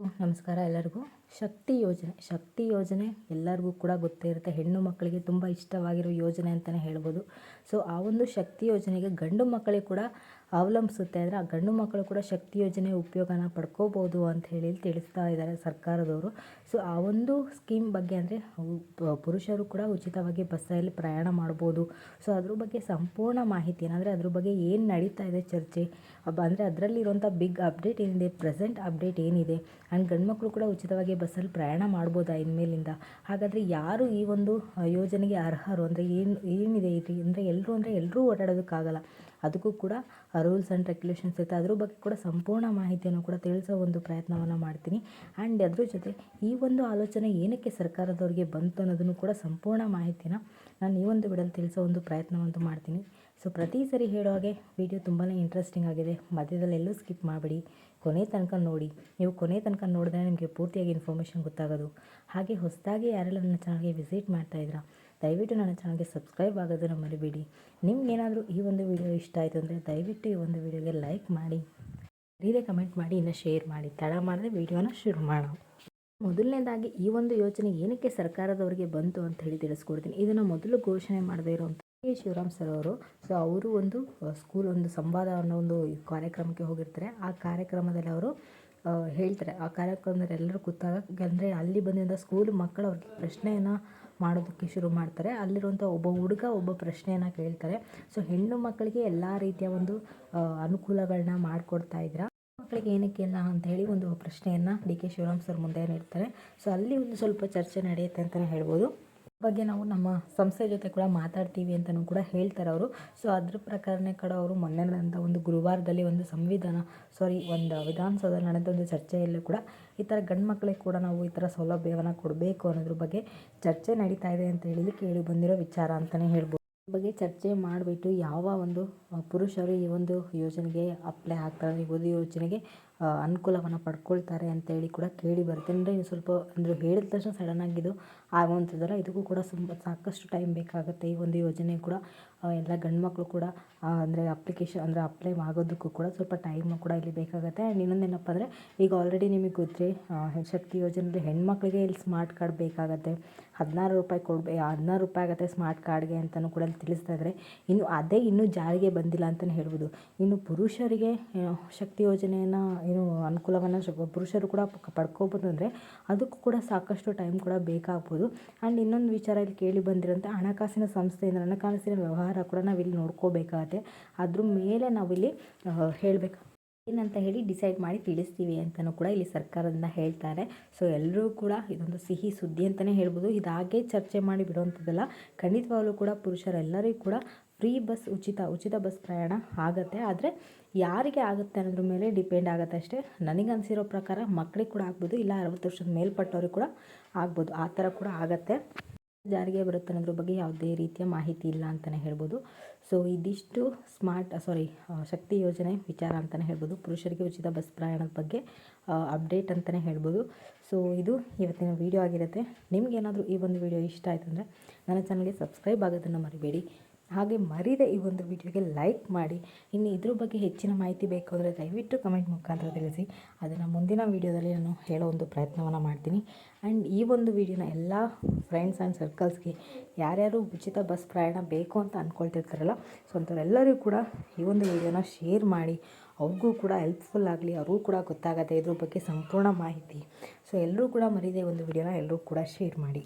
ನಮಸ್ಕಾರ ಎಲ್ಲರಿಗೂ. ಶಕ್ತಿ ಯೋಜನೆ ಶಕ್ತಿ ಯೋಜನೆ ಎಲ್ಲರಿಗೂ ಕೂಡ ಗೊತ್ತೇ ಇರುತ್ತೆ. ಹೆಣ್ಣು ಮಕ್ಕಳಿಗೆ ತುಂಬ ಇಷ್ಟವಾಗಿರೋ ಯೋಜನೆ ಅಂತಲೇ ಹೇಳ್ಬೋದು. ಸೊ ಆ ಒಂದು ಶಕ್ತಿ ಯೋಜನೆಗೆ ಗಂಡು ಮಕ್ಕಳಿಗೆ ಕೂಡ ಅವಲಂಬಿಸುತ್ತೆ ಅಂದರೆ ಆ ಗಂಡು ಮಕ್ಕಳು ಕೂಡ ಶಕ್ತಿ ಯೋಜನೆ ಉಪಯೋಗನ ಪಡ್ಕೋಬೋದು ಅಂತ ಹೇಳಿ ತಿಳಿಸ್ತಾ ಇದ್ದಾರೆ ಸರ್ಕಾರದವರು. ಸೊ ಆ ಒಂದು ಸ್ಕೀಮ್ ಬಗ್ಗೆ ಅಂದರೆ ಪುರುಷರು ಕೂಡ ಉಚಿತವಾಗಿ ಬಸ್ಸಲ್ಲಿ ಪ್ರಯಾಣ ಮಾಡ್ಬೋದು. ಸೊ ಅದ್ರ ಬಗ್ಗೆ ಸಂಪೂರ್ಣ ಮಾಹಿತಿ ಏನಂದರೆ ಅದ್ರ ಬಗ್ಗೆ ಏನು ನಡೀತಾ ಇದೆ ಚರ್ಚೆ ಅಂದರೆ ಅದರಲ್ಲಿರುವಂಥ ಬಿಗ್ ಅಪ್ಡೇಟ್ ಏನಿದೆ ಪ್ರೆಸೆಂಟ್ ಅಪ್ಡೇಟ್ ಏನಿದೆ ಆ್ಯಂಡ್ ಗಂಡು ಮಕ್ಕಳು ಕೂಡ ಉಚಿತವಾಗಿ ಬಸ್ಸಲ್ಲಿ ಪ್ರಯಾಣ ಮಾಡ್ಬೋದಾ ಇನ್ಮೇಲಿಂದ? ಹಾಗಾದರೆ ಯಾರು ಈ ಒಂದು ಯೋಜನೆಗೆ ಅರ್ಹರು ಅಂದರೆ ಏನು, ಏನಿದೆ ಇದು ಅಂದರೆ ಎಲ್ಲರೂ ಅಂದರೆ ಎಲ್ಲರೂ ಓಡಾಡೋದಕ್ಕಾಗಲ್ಲ. ಅದಕ್ಕೂ ಕೂಡ ರೂಲ್ಸ್ ಆ್ಯಂಡ್ ರೆಗ್ಯುಲೇಷನ್ಸ್ ಇರುತ್ತೆ. ಅದ್ರ ಬಗ್ಗೆ ಕೂಡ ಸಂಪೂರ್ಣ ಮಾಹಿತಿಯನ್ನು ಕೂಡ ತಿಳಿಸೋ ಒಂದು ಪ್ರಯತ್ನವನ್ನು ಮಾಡ್ತೀನಿ. ಆ್ಯಂಡ್ ಅದ್ರ ಜೊತೆ ಈ ಒಂದು ಆಲೋಚನೆ ಏನಕ್ಕೆ ಸರ್ಕಾರದವರಿಗೆ ಬಂತು ಅನ್ನೋದನ್ನು ಕೂಡ ಸಂಪೂರ್ಣ ಮಾಹಿತಿನ ನಾನು ಈ ಒಂದು ವಿಡಿಯೋಲಿ ತಿಳಿಸೋ ಒಂದು ಪ್ರಯತ್ನವಂತೂ ಮಾಡ್ತೀನಿ. ಸೊ ಪ್ರತಿ ಸರಿ ಹೇಳೋ ಹಾಗೆ ವಿಡಿಯೋ ತುಂಬಾ ಇಂಟ್ರೆಸ್ಟಿಂಗ್ ಆಗಿದೆ. ಮಧ್ಯದಲ್ಲಿ ಎಲ್ಲೂ ಸ್ಕಿಪ್ ಮಾಡಿಬಿಡಿ. ಕೊನೆ ತನಕ ನೋಡಿ. ನೀವು ಕೊನೆ ತನಕ ನೋಡಿದ್ರೆ ನಿಮಗೆ ಪೂರ್ತಿಯಾಗಿ ಇನ್ಫಾರ್ಮೇಷನ್ ಗೊತ್ತಾಗೋದು. ಹಾಗೆ ಹೊಸದಾಗಿ ಯಾರೆಲ್ಲ ನನ್ನ ಚಾನಲ್ಗೆ ವಿಸಿಟ್ ಮಾಡ್ತಾಯಿದ್ದೀರಾ ದಯವಿಟ್ಟು ನನ್ನ ಚಾನಲ್ಗೆ ಸಬ್ಸ್ಕ್ರೈಬ್ ಆಗೋದನ್ನು ಮರಿಬೇಡಿ ನಿಮ್ಗೇನಾದರೂ ಈ ಒಂದು ವಿಡಿಯೋ ಇಷ್ಟ ಆಯಿತು ಅಂದರೆ ದಯವಿಟ್ಟು ಈ ಒಂದು ವಿಡಿಯೋಗೆ ಲೈಕ್ ಮಾಡಿ. ಇದೇ ಕಮೆಂಟ್ ಮಾಡಿ, ಇನ್ನು ಶೇರ್ ಮಾಡಿ. ತಡ ಮಾಡದೆ ವಿಡಿಯೋನ ಶುರು ಮಾಡೋಣ. ಮೊದಲನೇದಾಗಿ ಈ ಒಂದು ಯೋಜನೆ ಏನಕ್ಕೆ ಸರ್ಕಾರದವರಿಗೆ ಬಂತು ಅಂತ ಹೇಳಿ ತಿಳಿಸ್ಕೊಡ್ತೀನಿ. ಇದನ್ನು ಮೊದಲು ಘೋಷಣೆ ಮಾಡದೇ ಇರುವಂಥ ಕೆ. ಶಿವರಾಮ್ ಸರ್ ಅವರು. ಸೊ ಅವರು ಒಂದು ಸ್ಕೂಲ್ ಒಂದು ಸಂವಾದ ಅನ್ನೋ ಒಂದು ಕಾರ್ಯಕ್ರಮಕ್ಕೆ ಹೋಗಿರ್ತಾರೆ. ಆ ಕಾರ್ಯಕ್ರಮದಲ್ಲಿ ಅವರು ಹೇಳ್ತಾರೆ. ಆ ಕಾರ್ಯಕ್ರಮದಲ್ಲಿ ಎಲ್ಲರೂ ಕೂತಾಗ ಅಂದರೆ ಅಲ್ಲಿ ಬಂದಿದ್ದ ಸ್ಕೂಲ್ ಮಕ್ಕಳು ಅವ್ರಿಗೆ ಪ್ರಶ್ನೆಯನ್ನು ಮಾಡೋದಕ್ಕೆ ಶುರು ಮಾಡ್ತಾರೆ. ಅಲ್ಲಿರುವಂಥ ಒಬ್ಬ ಹುಡುಗ ಒಬ್ಬ ಪ್ರಶ್ನೆಯನ್ನು ಕೇಳ್ತಾರೆ. ಸೊ ಹೆಣ್ಣು ಮಕ್ಕಳಿಗೆ ಎಲ್ಲ ರೀತಿಯ ಒಂದು ಅನುಕೂಲಗಳನ್ನ ಮಾಡಿಕೊಡ್ತಾ ಇದ್ರ ಮಕ್ಕಳಿಗೆ ಏನಕ್ಕೆ ಇಲ್ಲ ಹೇಳಿ ಒಂದು ಪ್ರಶ್ನೆಯನ್ನು ಡಿ ಕೆ ಶಿವರಾಮ್ ಸರ್ ಮುಂದೆ ನೀಡ್ತಾರೆ ಸೊ ಅಲ್ಲಿ ಒಂದು ಸ್ವಲ್ಪ ಚರ್ಚೆ ನಡೆಯುತ್ತೆ ಅಂತಲೇ ಹೇಳ್ಬೋದು. ಬಗ್ಗೆ ನಾವು ನಮ್ಮ ಸಂಸ್ಥೆ ಜೊತೆ ಕೂಡ ಮಾತಾಡ್ತೀವಿ ಅಂತಲೂ ಕೂಡ ಹೇಳ್ತಾರೆ ಅವರು. ಸೊ ಅದ್ರ ಪ್ರಕಾರನೇ ಕೂಡ ಅವರು ಮೊನ್ನೆ ನಡೆದಂಥ ಒಂದು ಗುರುವಾರದಲ್ಲಿ ಒಂದು ಸಂವಿಧಾನ ಸಾರಿ ಒಂದು ವಿಧಾನಸೌಧದಲ್ಲಿ ನಡೆದ ಒಂದು ಚರ್ಚೆಯಲ್ಲೂ ಕೂಡ ಈ ಥರ ಗಂಡು ಕೂಡ ನಾವು ಈ ಥರ ಸೌಲಭ್ಯವನ್ನು ಕೊಡಬೇಕು ಅನ್ನೋದ್ರ ಬಗ್ಗೆ ಚರ್ಚೆ ನಡೀತಾ ಇದೆ ಅಂತ ಹೇಳಿ ಕೇಳಿ ಬಂದಿರೋ ವಿಚಾರ ಅಂತಲೇ ಹೇಳ್ಬೋದು. ಬಗ್ಗೆ ಚರ್ಚೆ ಮಾಡಿಬಿಟ್ಟು ಯಾವ ಒಂದು ಪುರುಷರು ಈ ಒಂದು ಯೋಜನೆಗೆ ಅಪ್ಲೈ ಆಗ್ತಾರೆ ಈ ಒಂದು ಯೋಜನೆಗೆ ಅನುಕೂಲವನ್ನು ಪಡ್ಕೊಳ್ತಾರೆ ಅಂತೇಳಿ ಕೂಡ ಕೇಳಿ ಬರುತ್ತೆ. ಅಂದರೆ ಸ್ವಲ್ಪ ಅಂದರೆ ಹೇಳಿದ ತಕ್ಷಣ ಸಡನ್ ಇದು ಆಗುವಂಥದ್ದಲ್ಲ ಇದಕ್ಕೂ ಕೂಡ ತುಂಬ ಸಾಕಷ್ಟು ಟೈಮ್ ಬೇಕಾಗುತ್ತೆ. ಈ ಒಂದು ಯೋಜನೆ ಕೂಡ ಎಲ್ಲ ಗಂಡು ಮಕ್ಕಳು ಕೂಡ ಅಂದರೆ ಅಪ್ಲಿಕೇಶನ್ ಅಂದರೆ ಅಪ್ಲೈ ಆಗೋದಕ್ಕೂ ಕೂಡ ಸ್ವಲ್ಪ ಟೈಮು ಕೂಡ ಇಲ್ಲಿ ಬೇಕಾಗುತ್ತೆ. ಆ್ಯಂಡ್ ಇನ್ನೊಂದೇನಪ್ಪ ಅಂದರೆ, ಈಗ ಆಲ್ರೆಡಿ ನಿಮಗೆ ಗೊತ್ತೇ ಶಕ್ತಿ ಯೋಜನೆಯಲ್ಲಿ ಹೆಣ್ಮಕ್ಳಿಗೆ ಇಲ್ಲಿ ಸ್ಮಾರ್ಟ್ ಕಾರ್ಡ್ ಬೇಕಾಗುತ್ತೆ. ಹದಿನಾರು ರೂಪಾಯಿ ಕೊಡ್ಬೇ ಹದಿನಾರು ರೂಪಾಯಿ ಆಗುತ್ತೆ ಸ್ಮಾರ್ಟ್ ಕಾರ್ಡ್ಗೆ ಅಂತಲೂ ಕೂಡ ಅಲ್ಲಿ ತಿಳಿಸ್ತಾ ಇದ್ದಾರೆ ಇನ್ನು ಅದೇ ಇನ್ನೂ ಜಾರಿಗೆ ಬಂದಿಲ್ಲ ಅಂತಲೇ ಹೇಳ್ಬೋದು. ಇನ್ನು ಪುರುಷರಿಗೆ ಶಕ್ತಿ ಯೋಜನೆಯನ್ನು ಏನು ಅನುಕೂಲವನ್ನು ಪುರುಷರು ಕೂಡ ಪಡ್ಕೋಬೋದು ಅಂದರೆ ಅದಕ್ಕೂ ಕೂಡ ಸಾಕಷ್ಟು ಟೈಮ್ ಕೂಡ ಬೇಕಾಗ್ಬೋದು. ಆ್ಯಂಡ್ ಇನ್ನೊಂದು ವಿಚಾರ ಇಲ್ಲಿ ಕೇಳಿ ಬಂದಿರೋಂಥ ಹಣಕಾಸಿನ ಸಂಸ್ಥೆಯಿಂದ ಹಣಕಾಸಿನ ವ್ಯವಹಾರ ಕೂಡ ನಾವಿಲ್ಲಿ ನೋಡ್ಕೋಬೇಕಾಗತ್ತೆ. ಅದ್ರ ಮೇಲೆ ನಾವಿಲ್ಲಿ ಹೇಳಬೇಕು. ಏನಂತ ಹೇಳಿ ಡಿಸೈಡ್ ಮಾಡಿ ತಿಳಿಸ್ತೀವಿ ಅಂತಲೂ ಕೂಡ ಇಲ್ಲಿ ಸರ್ಕಾರದಿಂದ ಹೇಳ್ತಾರೆ. ಸೊ ಎಲ್ಲರೂ ಕೂಡ ಇದೊಂದು ಸಿಹಿ ಸುದ್ದಿ ಅಂತಲೇ ಹೇಳ್ಬೋದು. ಇದಾಗೆ ಚರ್ಚೆ ಮಾಡಿ ಬಿಡುವಂಥದ್ದಲ್ಲ ಖಂಡಿತವಾಗಲೂ ಕೂಡ ಪುರುಷರೆಲ್ಲರಿಗೂ ಕೂಡ ಫ್ರೀ ಬಸ್ ಉಚಿತ ಉಚಿತ ಬಸ್ ಪ್ರಯಾಣ ಆಗುತ್ತೆ. ಆದರೆ ಯಾರಿಗೆ ಆಗುತ್ತೆ ಅನ್ನೋದ್ರ ಮೇಲೆ ಡಿಪೆಂಡ್ ಆಗುತ್ತೆ ಅಷ್ಟೇ. ನನಗೆ ಅನಿಸಿರೋ ಪ್ರಕಾರ ಮಕ್ಕಳಿಗೆ ಕೂಡ ಆಗ್ಬೋದು, ಇಲ್ಲ ಅರವತ್ತು ವರ್ಷದ ಮೇಲ್ಪಟ್ಟವ್ರಿಗೆ ಕೂಡ ಆಗ್ಬೋದು. ಆ ಥರ ಕೂಡ ಆಗುತ್ತೆ. ಜಾರಿಗೆ ಬರುತ್ತೆ ಅನ್ನೋದ್ರ ಬಗ್ಗೆ ಯಾವುದೇ ರೀತಿಯ ಮಾಹಿತಿ ಇಲ್ಲ ಅಂತಲೇ ಹೇಳ್ಬೋದು. ಸೊ, ಇದಿಷ್ಟು ಸ್ಮಾರ್ಟ್, ಸಾರಿ ಶಕ್ತಿ ಯೋಜನೆ ವಿಚಾರ ಅಂತಲೇ ಹೇಳ್ಬೋದು. ಪುರುಷರಿಗೆ ಉಚಿತ ಬಸ್ ಪ್ರಯಾಣದ ಬಗ್ಗೆ ಅಪ್ಡೇಟ್ ಅಂತಲೇ ಹೇಳ್ಬೋದು. ಸೊ, ಇದು ಇವತ್ತಿನ ವೀಡಿಯೋ ಆಗಿರುತ್ತೆ. ನಿಮಗೇನಾದರೂ ಈ ಒಂದು ವಿಡಿಯೋ ಇಷ್ಟ ಆಯಿತು ಅಂದರೆ ನನ್ನ ಚಾನಲ್ಗೆ ಸಬ್ಸ್ಕ್ರೈಬ್ ಆಗೋದನ್ನು ಮರಿಬೇಡಿ. ಹಾಗೆ ಮರೀದೆ ಈ ಒಂದು ವಿಡಿಯೋಗೆ ಲೈಕ್ ಮಾಡಿ. ಇನ್ನು ಇದ್ರ ಬಗ್ಗೆ ಹೆಚ್ಚಿನ ಮಾಹಿತಿ ಬೇಕು ಅಂದರೆ ದಯವಿಟ್ಟು ಕಮೆಂಟ್ ಮುಖಾಂತರ ತಿಳಿಸಿ. ಅದನ್ನು ಮುಂದಿನ ವೀಡಿಯೋದಲ್ಲಿ ನಾನು ಹೇಳೋ ಒಂದು ಪ್ರಯತ್ನವನ್ನು ಮಾಡ್ತೀನಿ. ಆ್ಯಂಡ್ ಈ ಒಂದು ವಿಡಿಯೋನ ಎಲ್ಲ ಫ್ರೆಂಡ್ಸ್ ಆ್ಯಂಡ್ ಸರ್ಕಲ್ಸ್ಗೆ ಯಾರ್ಯಾರು ಉಚಿತ ಬಸ್ ಪ್ರಯಾಣ ಬೇಕು ಅಂತ ಅಂದ್ಕೊಳ್ತಿರ್ತಾರಲ್ಲ ಸೊ ಅಂಥವರೆಲ್ಲರಿಗೂ ಕೂಡ ಈ ಒಂದು ವಿಡಿಯೋನ ಶೇರ್ ಮಾಡಿ. ಅವ್ರಿಗೂ ಕೂಡ ಹೆಲ್ಪ್ಫುಲ್ ಆಗಲಿ, ಅವ್ರಿಗೂ ಕೂಡ ಗೊತ್ತಾಗುತ್ತೆ ಇದ್ರ ಬಗ್ಗೆ ಸಂಪೂರ್ಣ ಮಾಹಿತಿ. ಸೊ ಎಲ್ಲರೂ ಕೂಡ ಮರೀದೆ ಒಂದು ವಿಡಿಯೋನ ಎಲ್ಲರೂ ಕೂಡ ಶೇರ್ ಮಾಡಿ.